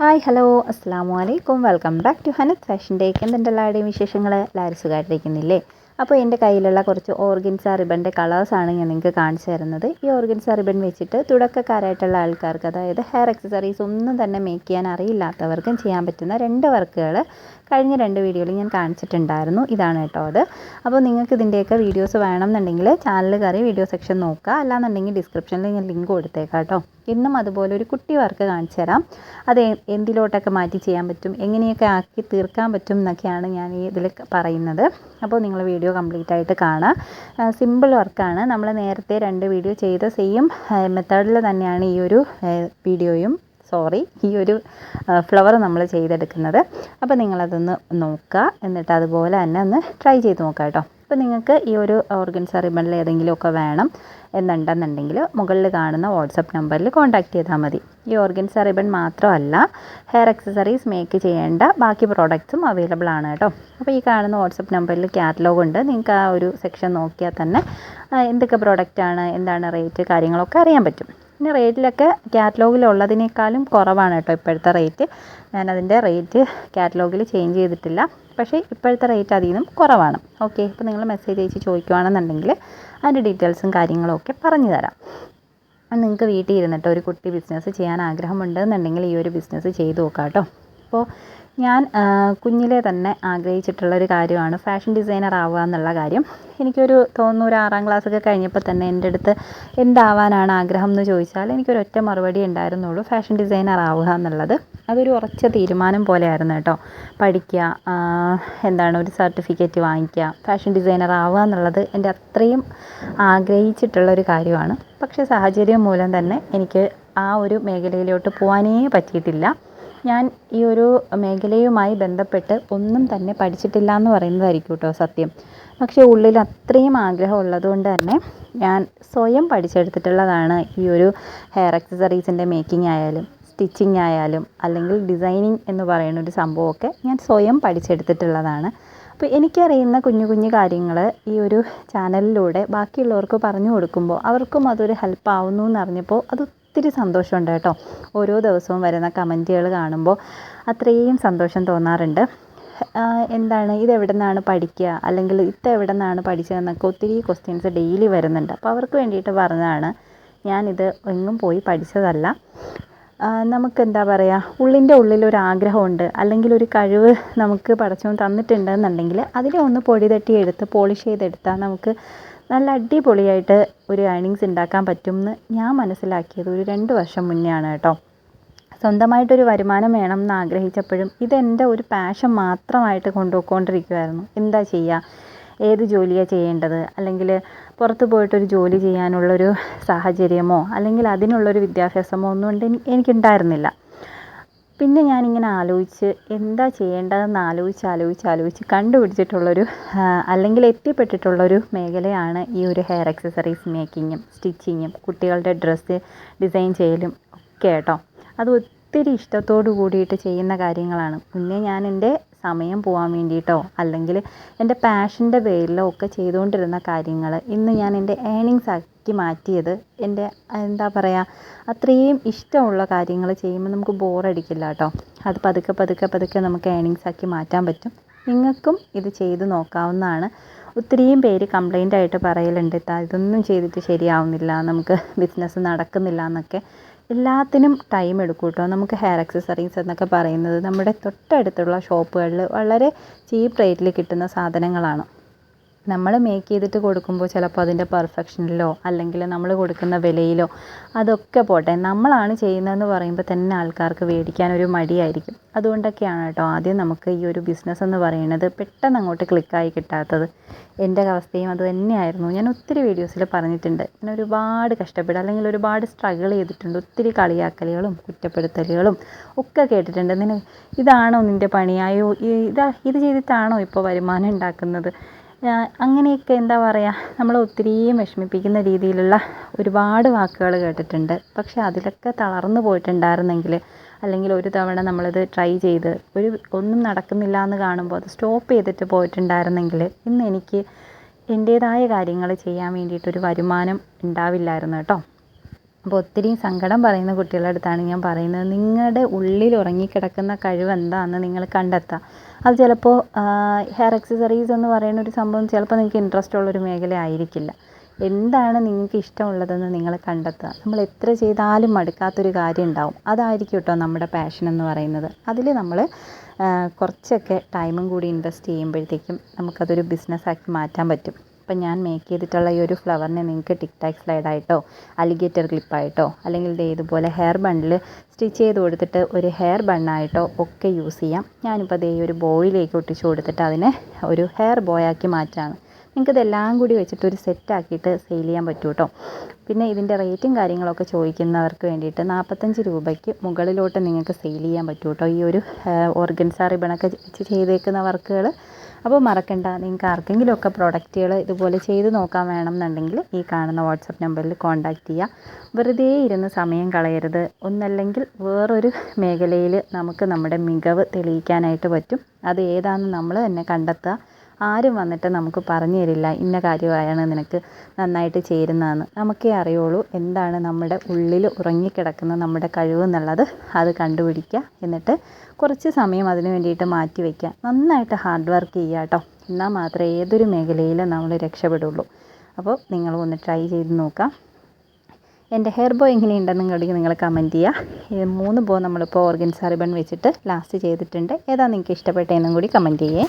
Hi hello അസ്സാം വലൈക്കും welcome back to Hanath fashion ഡേക്ക് എന്തെല്ലാവരുടെയും വിശേഷങ്ങൾ എല്ലാവരും സുഖമായിട്ടിരിക്കുന്നില്ലേ അപ്പോൾ എന്റെ കയ്യിലുള്ള കുറച്ച് ഓർഗൻസ റിബണിന്റെ കളേഴ്സാണ് ഞാൻ നിങ്ങൾക്ക് കാണിച്ചു തരുന്നത്. ഈ ഓർഗൻസ റിബൺ വെച്ചിട്ട് തുടക്കക്കാരായിട്ടുള്ള ആൾക്കാർക്ക് അതായത് ഹെയർ എക്സസറീസ് ഒന്നും തന്നെ മേക്ക് ചെയ്യാൻ അറിയില്ലാത്തവർക്കും ചെയ്യാൻ പറ്റുന്ന രണ്ട് വർക്കുകൾ കഴിഞ്ഞ രണ്ട് വീഡിയോയിൽ ഞാൻ കാണിച്ചിട്ടുണ്ടായിരുന്നു. ഇതാണ് കേട്ടോ അത്. അപ്പോൾ നിങ്ങൾക്ക് ഇതിന്റെയൊക്കെ വീഡിയോസ് വേണമെന്നുണ്ടെങ്കിൽ ചാനൽ കയറി വീഡിയോ സെക്ഷൻ നോക്കുക. അല്ലാന്നുണ്ടെങ്കിൽ ഡിസ്ക്രിപ്ഷനിൽ ഞാൻ ലിങ്ക് കൊടുത്തേക്കാം കേട്ടോ. ഇന്നും അതുപോലെ ഒരു കുട്ടി വർക്ക് കാണിച്ചു തരാം. അത് എന്തിലോട്ടൊക്കെ മാറ്റി ചെയ്യാൻ പറ്റും എങ്ങനെയൊക്കെ ആക്കി തീർക്കാൻ പറ്റും എന്നൊക്കെയാണ് ഞാൻ ഈ ഇതിൽ പറയുന്നത്. അപ്പോൾ നിങ്ങൾ വീഡിയോ കംപ്ലീറ്റ് ആയിട്ട് കാണുക സിമ്പിൾ വർക്കാണ് നമ്മൾ നേരത്തെ രണ്ട് വീഡിയോ ചെയ്ത സെയിം മെത്തേഡിൽ തന്നെയാണ് ഈ ഒരു വീഡിയോയും സോറി ഈ ഒരു ഫ്ലവർ നമ്മൾ ചെയ്തെടുക്കുന്നത്. അപ്പോൾ നിങ്ങളതൊന്ന് നോക്കുക എന്നിട്ട് അതുപോലെ തന്നെ ഒന്ന് ട്രൈ ചെയ്ത് നോക്കുക കേട്ടോ അപ്പോൾ നിങ്ങൾക്ക് ഈ ഒരു ഓർഗൻസ റിബണിൽ ഏതെങ്കിലുമൊക്കെ വേണം എന്നുണ്ടെന്നുണ്ടെങ്കിൽ മുകളിൽ കാണുന്ന വാട്സപ്പ് നമ്പറിൽ കോൺടാക്റ്റ് ചെയ്താൽ മതി. ഈ ഓർഗൻസ് റിബൺ മാത്രമല്ല ഹെയർ അക്സസറീസ് മേക്ക് ചെയ്യേണ്ട ബാക്കി പ്രോഡക്റ്റ്സും അവൈലബിൾ ആണ് കേട്ടോ അപ്പോൾ ഈ കാണുന്ന വാട്സപ്പ് നമ്പറിൽ കാറ്റലോഗ് ഉണ്ട്. നിങ്ങൾക്ക് ആ ഒരു സെക്ഷൻ നോക്കിയാൽ തന്നെ എന്തൊക്കെ പ്രോഡക്റ്റാണ് എന്താണ് റേറ്റ് കാര്യങ്ങളൊക്കെ അറിയാൻ പറ്റും. പിന്നെ റേറ്റിലൊക്കെ കാറ്റലോഗിലുള്ളതിനേക്കാളും കുറവാണ് കേട്ടോ ഇപ്പോഴത്തെ റേറ്റ്. ഞാനതിന്റെ റേറ്റ് കാറ്റലോഗിൽ ചേഞ്ച് ചെയ്തിട്ടില്ല. പക്ഷേ ഇപ്പോഴത്തെ റേറ്റ് അതിൽ നിന്നും കുറവാണ്. ഓക്കെ ഇപ്പോൾ നിങ്ങൾ മെസ്സേജ് അയച്ച് ചോദിക്കുകയാണെന്നുണ്ടെങ്കിൽ അതിന്റെ ഡീറ്റെയിൽസും കാര്യങ്ങളൊക്കെ പറഞ്ഞു തരാം. നിങ്ങൾക്ക് വീട്ടിൽ ഇരുന്നിട്ട് ഒരു കുട്ടി ബിസിനസ് ചെയ്യാൻ ആഗ്രഹമുണ്ടെന്നുണ്ടെങ്കിൽ ഈ ഒരു ബിസിനസ് ചെയ്തു നോക്കാം കേട്ടോ. അപ്പോൾ ഞാൻ കുഞ്ഞിലേ തന്നെ ആഗ്രഹിച്ചിട്ടുള്ള ഒരു കാര്യമാണ് ഫാഷൻ ഡിസൈനർ ആവുക എന്നുള്ള കാര്യം. എനിക്കൊരു തോന്നുന്നു ഒരു ആറാം ക്ലാസ്സൊക്കെ കഴിഞ്ഞപ്പോൾ തന്നെ എന്റെ അടുത്ത് എന്താവാനാണ് ആഗ്രഹം എന്ന് ചോദിച്ചാൽ എനിക്കൊരു ഒറ്റ മറുപടി ഉണ്ടായിരുന്നുള്ളൂ ഫാഷൻ ഡിസൈനർ ആവുക എന്നുള്ളത്. അതൊരു ഉറച്ച തീരുമാനം പോലെയായിരുന്നു കേട്ടോ. പഠിക്കുക എന്താണ് ഒരു സർട്ടിഫിക്കറ്റ് വാങ്ങിക്കുക ഫാഷൻ ഡിസൈനർ ആവുക എന്നുള്ളത് എന്റെ അത്രയും ആഗ്രഹിച്ചിട്ടുള്ള ഒരു കാര്യമാണ്. പക്ഷേ സാഹചര്യം മൂലം തന്നെ എനിക്ക് ആ ഒരു മേഖലയിലോട്ട് പോകാനേ പറ്റിയിട്ടില്ല. ഞാൻ ഈ ഒരു മേഖലയുമായി ബന്ധപ്പെട്ട് ഒന്നും തന്നെ പഠിച്ചിട്ടില്ല എന്ന് പറയുന്നതായിരിക്കും കേട്ടോ സത്യം. പക്ഷേ ഉള്ളിൽ അത്രയും ആഗ്രഹം ഉള്ളതുകൊണ്ട് തന്നെ ഞാൻ സ്വയം പഠിച്ചെടുത്തിട്ടുള്ളതാണ് ഈ ഒരു ഹെയർ അക്സസറീസിന്റെ മേക്കിംഗ് ആയാലും സ്റ്റിച്ചിങ് ആയാലും അല്ലെങ്കിൽ ഡിസൈനിങ് എന്ന് പറയുന്ന ഒരു സംഭവമൊക്കെ ഞാൻ സ്വയം പഠിച്ചെടുത്തിട്ടുള്ളതാണ്. അപ്പോൾ എനിക്കറിയുന്ന കുഞ്ഞു കുഞ്ഞു കാര്യങ്ങൾ ഈ ഒരു ചാനലിലൂടെ ബാക്കിയുള്ളവർക്ക് പറഞ്ഞു കൊടുക്കുമ്പോൾ അവർക്കും അതൊരു ഹെൽപ്പ് ആവുന്നു എന്നറിഞ്ഞപ്പോൾ അത് ഒത്തിരി സന്തോഷമുണ്ട് കേട്ടോ. ഓരോ ദിവസവും വരുന്ന കമന്റുകൾ കാണുമ്പോൾ അത്രയും സന്തോഷം തോന്നാറുണ്ട്. എന്താണ്? ഇതെവിടെ നിന്നാണ് പഠിക്കുക? അല്ലെങ്കിൽ ഇത് എവിടെ നിന്നാണ് പഠിച്ചതെന്നൊക്കെ ഒത്തിരി ക്വസ്റ്റ്യൻസ് ഡെയിലി വരുന്നുണ്ട്. അപ്പോൾ അവർക്ക് വേണ്ടിയിട്ട് പറഞ്ഞതാണ്. ഞാനിത് എങ്ങും പോയി പഠിച്ചതല്ല. നമുക്ക് എന്താ പറയുക ഉള്ളിന്റെ ആഗ്രഹമുണ്ട് അല്ലെങ്കിൽ ഒരു കഴിവ് നമുക്ക് പടച്ചോൻ തന്നിട്ടുണ്ടെന്നുണ്ടെങ്കിൽ അതിനെ ഒന്ന് പൊടി തട്ടി എടുത്ത് പോളിഷ് ചെയ്തെടുത്താൽ നമുക്ക് നല്ല അടിപൊളിയായിട്ട് ഒരു ഏണിങ്സ് ഉണ്ടാക്കാൻ പറ്റും എന്ന് ഞാൻ മനസ്സിലാക്കിയത് ഒരു രണ്ട് വർഷം മുന്നേ ആണ് കേട്ടോ. സ്വന്തമായിട്ടൊരു വരുമാനം വേണം എന്ന് ആഗ്രഹിച്ചപ്പോഴും ഇതെന്റെ ഒരു പാഷൻ മാത്രമായിട്ട് കൊണ്ടുപോയിക്കൊണ്ടിരിക്കുമായിരുന്നു എന്താ ചെയ്യുക ഏത് ജോലിയാണ് ചെയ്യേണ്ടത്? അല്ലെങ്കിൽ പുറത്ത് പോയിട്ടൊരു ജോലി ചെയ്യാനുള്ളൊരു സാഹചര്യമോ അല്ലെങ്കിൽ അതിനുള്ളൊരു വിദ്യാഭ്യാസമോ ഒന്നും എനിക്ക് ഉണ്ടായിരുന്നില്ല പിന്നെ ഞാനിങ്ങനെ ആലോചിച്ച് എന്താ ചെയ്യേണ്ടതെന്ന് ആലോചിച്ച് ആലോചിച്ച് ആലോചിച്ച് കണ്ടുപിടിച്ചിട്ടുള്ളൊരു അല്ലെങ്കിൽ എത്തിപ്പെട്ടിട്ടുള്ളൊരു മേഖലയാണ് ഈ ഒരു ഹെയർ ആക്സസറീസ് മേക്കിങ്ങും സ്റ്റിച്ചിങ്ങും കുട്ടികളുടെ ഡ്രസ്സ് ഡിസൈൻ ചെയ്യലും ഒക്കെ കേട്ടോ. അത് ഒത്തിരി ഇഷ്ടത്തോടു കൂടിയിട്ട് ചെയ്യുന്ന കാര്യങ്ങളാണ്. പിന്നെ ഞാൻ എന്റെ സമയം പോകാൻ വേണ്ടിയിട്ടോ അല്ലെങ്കിൽ എന്റെ പാഷന്റെ പേരിലോ ഒക്കെ ചെയ്തുകൊണ്ടിരുന്ന കാര്യങ്ങൾ ഇന്ന് ഞാൻ എന്റെ ഏണിങ്സ് ആക്കി മാറ്റിയത് എന്റെ എന്താ പറയുക അത്രയും ഇഷ്ടമുള്ള കാര്യങ്ങൾ ചെയ്യുമ്പോൾ നമുക്ക് ബോറടിക്കില്ല കേട്ടോ. അത് പതുക്കെ പതുക്കെ പതുക്കെ നമുക്ക് ഏണിങ്സ് ആക്കി മാറ്റാൻ പറ്റും. നിങ്ങൾക്കും ഇത് ചെയ്ത് നോക്കാവുന്നതാണ്. ഒത്തിരിയും പേര് കംപ്ലൈന്റ് ആയിട്ട് പറയലുണ്ട് "ഇത്താ, ഇതൊന്നും ചെയ്തിട്ട് ശരിയാവുന്നില്ല നമുക്ക് ബിസിനസ് നടക്കുന്നില്ല എന്നൊക്കെ. എല്ലാത്തിനും ടൈം എടുക്കും കേട്ടോ നമുക്ക് ഹെയർ അക്സസറീസ് എന്നൊക്കെ പറയുന്നത് നമ്മുടെ തൊട്ടടുത്തുള്ള ഷോപ്പുകളിൽ വളരെ ചീപ്പ് റേറ്റിൽ കിട്ടുന്ന സാധനങ്ങളാണ്. നമ്മൾ മേക്ക് ചെയ്തിട്ട് കൊടുക്കുമ്പോൾ ചിലപ്പോൾ അതിന്റെ പെർഫെക്ഷനിലോ അല്ലെങ്കിൽ നമ്മൾ കൊടുക്കുന്ന വിലയിലോ അതൊക്കെ പോട്ടെ. നമ്മളാണ് ചെയ്യുന്നതെന്ന് പറയുമ്പോൾ തന്നെ ആൾക്കാർക്ക് മേടിക്കാൻ ഒരു മടിയായിരിക്കും. അതുകൊണ്ടൊക്കെയാണ് കേട്ടോ ആദ്യം നമുക്ക് ഈ ഒരു ബിസിനസ് എന്ന് പറയുന്നത് പെട്ടെന്ന് അങ്ങോട്ട് ക്ലിക്കായി കിട്ടാത്തത്. എന്റെ അവസ്ഥയും അത് തന്നെയായിരുന്നു. ഞാൻ ഒത്തിരി വീഡിയോസിൽ പറഞ്ഞിട്ടുണ്ട്. ഞാൻ ഒരുപാട് കഷ്ടപ്പെടുക അല്ലെങ്കിൽ ഒരുപാട് സ്ട്രഗിൾ ചെയ്തിട്ടുണ്ട്. ഒത്തിരി കളിയാക്കലുകളും കുറ്റപ്പെടുത്തലുകളും ഒക്കെ കേട്ടിട്ടുണ്ട്. നിന ഇതാണോ നിന്റെ പണിയായോ ഇതാ ഇത് ചെയ്തിട്ടാണോ ഇപ്പോൾ വരുമാനം ഉണ്ടാക്കുന്നത്? അങ്ങനെയൊക്കെ എന്താ പറയുക നമ്മളെ ഒത്തിരിയും വിഷമിപ്പിക്കുന്ന രീതിയിലുള്ള ഒരുപാട് വാക്കുകൾ കേട്ടിട്ടുണ്ട്. പക്ഷെ അതിലൊക്കെ തളർന്നു പോയിട്ടുണ്ടായിരുന്നെങ്കിൽ അല്ലെങ്കിൽ ഒരു തവണ നമ്മളിത് ട്രൈ ചെയ്ത് ഒരു ഒന്നും നടക്കുന്നില്ല എന്ന് കാണുമ്പോൾ അത് സ്റ്റോപ്പ് ചെയ്തിട്ട് പോയിട്ടുണ്ടായിരുന്നെങ്കിൽ ഇന്ന് എനിക്ക് എന്റേതായ കാര്യങ്ങൾ ചെയ്യാൻ വേണ്ടിയിട്ടൊരു വരുമാനം ഉണ്ടാവില്ലായിരുന്നു കേട്ടോ. അപ്പോൾ ഒത്തിരി സങ്കടം പറയുന്ന കുട്ടികളുടെ അടുത്താണ് ഞാൻ പറയുന്നത്. നിങ്ങളുടെ ഉള്ളിൽ ഉറങ്ങിക്കിടക്കുന്ന കഴിവ് എന്താണെന്ന് നിങ്ങൾ കണ്ടെത്തുക അത് ചിലപ്പോൾ ഹെയർ എക്സസറീസ് എന്ന് പറയുന്ന ഒരു സംഭവം ചിലപ്പോൾ നിങ്ങൾക്ക് ഇൻട്രസ്റ്റ് ഉള്ളൊരു മേഖല ആയിരിക്കില്ല. എന്താണ് നിങ്ങൾക്ക് ഇഷ്ടമുള്ളതെന്ന് നിങ്ങൾ കണ്ടെത്തുക നമ്മൾ എത്ര ചെയ്താലും മടുക്കാത്തൊരു കാര്യം ഉണ്ടാവും. അതായിരിക്കും കേട്ടോ നമ്മുടെ പാഷൻ എന്ന് പറയുന്നത്. അതിൽ നമ്മൾ കുറച്ചൊക്കെ ടൈമും കൂടി ഇൻവെസ്റ്റ് ചെയ്യുമ്പോഴത്തേക്കും നമുക്കതൊരു ബിസിനസ്സാക്കി മാറ്റാൻ പറ്റും. ഇപ്പം ഞാൻ മേക്ക് ചെയ്തിട്ടുള്ള ഈ ഒരു ഫ്ലവറിനെ നിങ്ങൾക്ക് ടിക് ടാക് സ്ലൈഡായിട്ടോ അലിഗേറ്റർ ക്ലിപ്പായിട്ടോ അല്ലെങ്കിൽ ദേ ഇതുപോലെ ഹെയർ ബണ്ണിൽ സ്റ്റിച്ച് ചെയ്ത് കൊടുത്തിട്ട് ഒരു ഹെയർ ബണ്ണായിട്ടോ ഒക്കെ യൂസ് ചെയ്യാം. ഞാനിപ്പോൾ അതേ ഒരു ബോയിലേക്ക് ഒട്ടിച്ച് കൊടുത്തിട്ട് അതിനെ ഒരു ഹെയർ ബോയാക്കി മാറ്റാണ്. നിങ്ങൾക്ക് ഇതെല്ലാം കൂടി വെച്ചിട്ട് ഒരു സെറ്റ് ആക്കിയിട്ട് സെയിൽ ചെയ്യാൻ പറ്റും കേട്ടോ പിന്നെ ഇതിന്റെ റേറ്റും കാര്യങ്ങളൊക്കെ ചോദിക്കുന്നവർക്ക് വേണ്ടിയിട്ട് നാൽപ്പത്തഞ്ച് രൂപയ്ക്ക് മുകളിലോട്ട് നിങ്ങൾക്ക് സെയിൽ ചെയ്യാൻ പറ്റും കേട്ടോ ഈ ഒരു ഓർഗൻസ റിബണൊക്കെ ചെയ്തേക്കുന്ന വർക്കുകൾ അപ്പോൾ മറക്കണ്ട നിങ്ങൾക്ക് ആർക്കെങ്കിലുമൊക്കെ പ്രോഡക്റ്റുകൾ ഇതുപോലെ ചെയ്ത് നോക്കാൻ വേണം എന്നുണ്ടെങ്കിൽ ഈ കാണുന്ന വാട്സപ്പ് നമ്പറിൽ കോൺടാക്റ്റ് ചെയ്യുക. വെറുതെ ഇരുന്ന് സമയം കളയരുത്. ഒന്നല്ലെങ്കിൽ വേറൊരു മേഖലയിൽ നമുക്ക് നമ്മുടെ മികവ് തെളിയിക്കാനായിട്ട് പറ്റും. അത് ഏതാണെന്ന് നമ്മൾ തന്നെ കണ്ടെത്തുക. ആരും വന്നിട്ട് നമുക്ക് പറഞ്ഞു തരില്ല ഇന്ന കാര്യമാണ് നിനക്ക് നന്നായിട്ട് ചേരുന്നതെന്ന്. നമുക്കേ അറിയുള്ളൂ എന്താണ് നമ്മുടെ ഉള്ളിൽ ഉറങ്ങിക്കിടക്കുന്ന നമ്മുടെ കഴിവ് എന്നുള്ളത്. അത് കണ്ടുപിടിക്കുക. എന്നിട്ട് കുറച്ച് സമയം അതിന് വേണ്ടിയിട്ട് മാറ്റി വയ്ക്കുക. നന്നായിട്ട് ഹാർഡ് വർക്ക് ചെയ്യുക കേട്ടോ എന്നാൽ മാത്രമേ ഏതൊരു മേഖലയിലും നമ്മൾ രക്ഷപ്പെടുള്ളൂ. അപ്പോൾ നിങ്ങൾ ഒന്ന് ട്രൈ ചെയ്ത് നോക്കാം. എന്റെ ഹെയർ ബോ എങ്ങനെയുണ്ടെന്ന് കൂടി നിങ്ങൾ കമന്റ് ചെയ്യുക. ഇത് മൂന്ന് ബോ നമ്മളിപ്പോൾ ഓർഗൻസ് റിബൺ വെച്ചിട്ട് ലാസ്റ്റ് ചെയ്തിട്ടുണ്ട്. ഏതാ നിങ്ങൾക്ക് ഇഷ്ടപ്പെട്ടതെന്നും കൂടി കമന്റ് ചെയ്യേ.